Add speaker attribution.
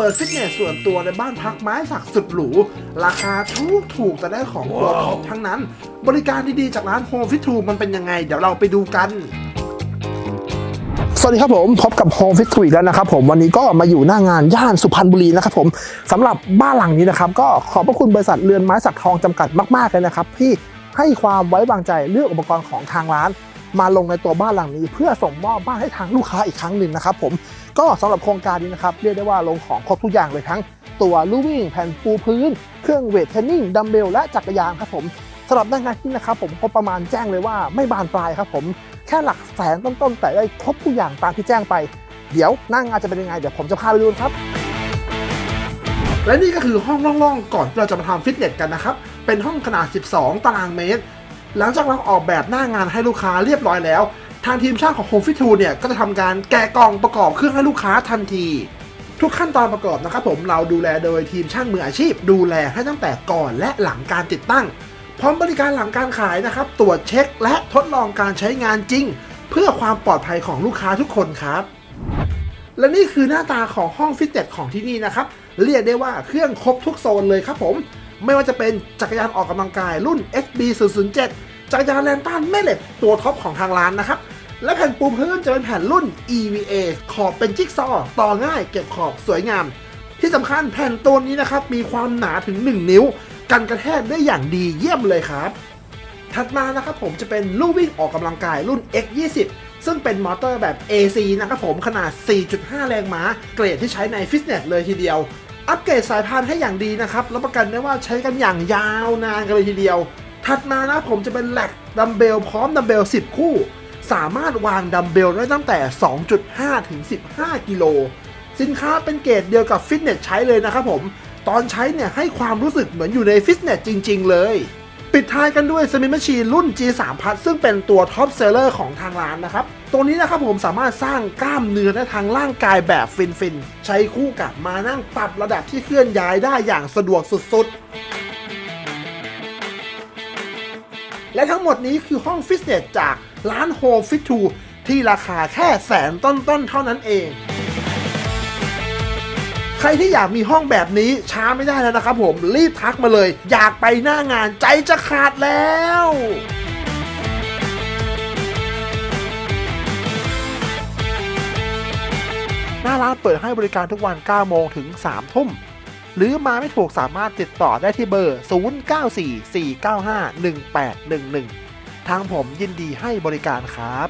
Speaker 1: เปิดฟิตเนสส่วนตัวในบ้านพักไม้สักสุดหรู ราคาถูกถูกแต่ได้ของตัวท็อปทั้งนั้น บริการดีๆจากร้าน Home Fit 2มันเป็นยังไง เดี๋ยวเราไปดูกันสวัสดีครับผมพบกับ Home Fit 2อีกแล้วนะครับผมวันนี้ก็มาอยู่หน้างานย่านสุพรรณบุรีนะครับผมสำหรับบ้านหลังนี้นะครับ ก็ขอบพระคุณบริษัทเรือนไม้สักทองจำกัดมากๆเลยนะครับที่ให้ความไว้วางใจเลือกอุปกรณ์ของทางร้าน มาลงในตัวบ้านหลังนี้ เพื่อส่งมอบบ้านให้ทางลูกค้าอีกครั้งหนึ่งนะครับผม ก็สำหรับโครงการนี้นะครับเรียกได้ว่าลงของครบทุกอย่างเลยทั้งตัวลู่วิ่งแผ่นปูพื้น เครื่องเวทเทรนนิ่งดัมเบลและจักรยานครับผมสำหรับหน้างานที่นะครับผมก็ประมาณแจ้งเลยว่าไม่บานปลายครับผมแค่หลักแสนต้นๆแต่ได้ครบทุกอย่างตามที่แจ้งไป เดี๋ยวหน้างานจะเป็นยังไงเดี๋ยวผมจะพาไปดูครับ และนี่ก็คือห้องล่องๆ ก่อนที่เราจะมาทำฟิตเนสกันนะครับ เป็นห้องขนาด 12 ตารางเมตร หลังจากเราออกแบบหน้างานให้ลูกค้าเรียบร้อยแล้วางทีมช่างของ Home Fit 2เนี่ยก็จะทำการแกะกล่องประกอบเครื่องให้ลูกค้าทันที ทุกขั้นตอนประกอบนะครับผมเราดูแลโดยทีมช่างมืออาชีพ ดูแลให้ตั้งแต่ก่อนและหลังการติดตั้ง พร้อมบริการหลังการขายนะครับ ตรวจเช็คและทดลองการใช้งานจริง เพื่อความปลอดภัยของลูกค้าทุกคนครับ และนี่คือหน้าตาของห้องฟิตเนสของที่นี่นะครับเรียกได้ว่าเครื่องครบทุกโซนเลยครับผมไม่ว่าจะเป็นจักรยานออกกำลังกายรุ่น SB 0 0 7จักรยานแลนตันแม่เหล็กตัวท็อปของทางร้านนะครับ และแผ่นปูพื้นจะเป็นแผ่นรุ่น EVA ขอบเป็นจิ๊กซอว์ต่อง่ายเก็บขอบสวยงาม ที่สำคัญแผ่นตัวนี้นะครับมีความหนาถึง 1 นิ้ว กันกระแทกได้อย่างดีเยี่ยมเลยครับ ถัดมานะครับผมจะเป็นลู่วิ่งออกกำลังกายรุ่น X20 ซึ่งเป็นมอเตอร์แบบ AC นะครับผมขนาด 4.5 แรงม้า เกรดที่ใช้ในฟิตเนสเลยทีเดียว อัปเกรดสายพานให้อย่างดีนะครับรับประกันได้ว่าใช้กันอย่างยาวนานกันเลยทีเดียว ถัดมานะผมจะเป็นแหลกดัมเบลพร้อมดัมเบล 10 คู่ สามารถวางดัมเบลได้ตั้งแต่ 2.5 ถึง 15 กิโล สินค้าเป็นเกรดเดียวกับฟิตเนสใช้เลยนะครับผม ตอนใช้เนี่ยให้ความรู้สึกเหมือนอยู่ในฟิตเนสจริง ๆ เลย ปิดท้ายกันด้วยสมิธแมชชีนรุ่น G3 พัทซึ่งเป็นตัวท็อปเซลเลอร์ของทางร้านนะครับ ตัวนี้นะครับผมสามารถสร้างกล้ามเนื้อได้ทางร่างกายแบบฟินๆ ใช้คู่กับมานั่งปรับระดับที่เคลื่อนย้ายได้อย่างสะดวกสุดๆ และทั้งหมดนี้คือห้องฟิตเนสจากร้าน Home Fit 2ที่ราคาแค่แสนต้นๆเท่านั้นเอง ใครที่อยากมีห้องแบบนี้ช้าไม่ได้แล้วนะครับผมรีบทักมาเลย อยากไปหน้างานใจจะขาดแล้วหน้าร้านเปิดให้บริการทุกวัน 9 โมงถึง 3 ทุ่ม หรือมาไม่ถูกสามารถติดต่อได้ที่เบอร์ 0944951811 ทางผมยินดีให้บริการครับ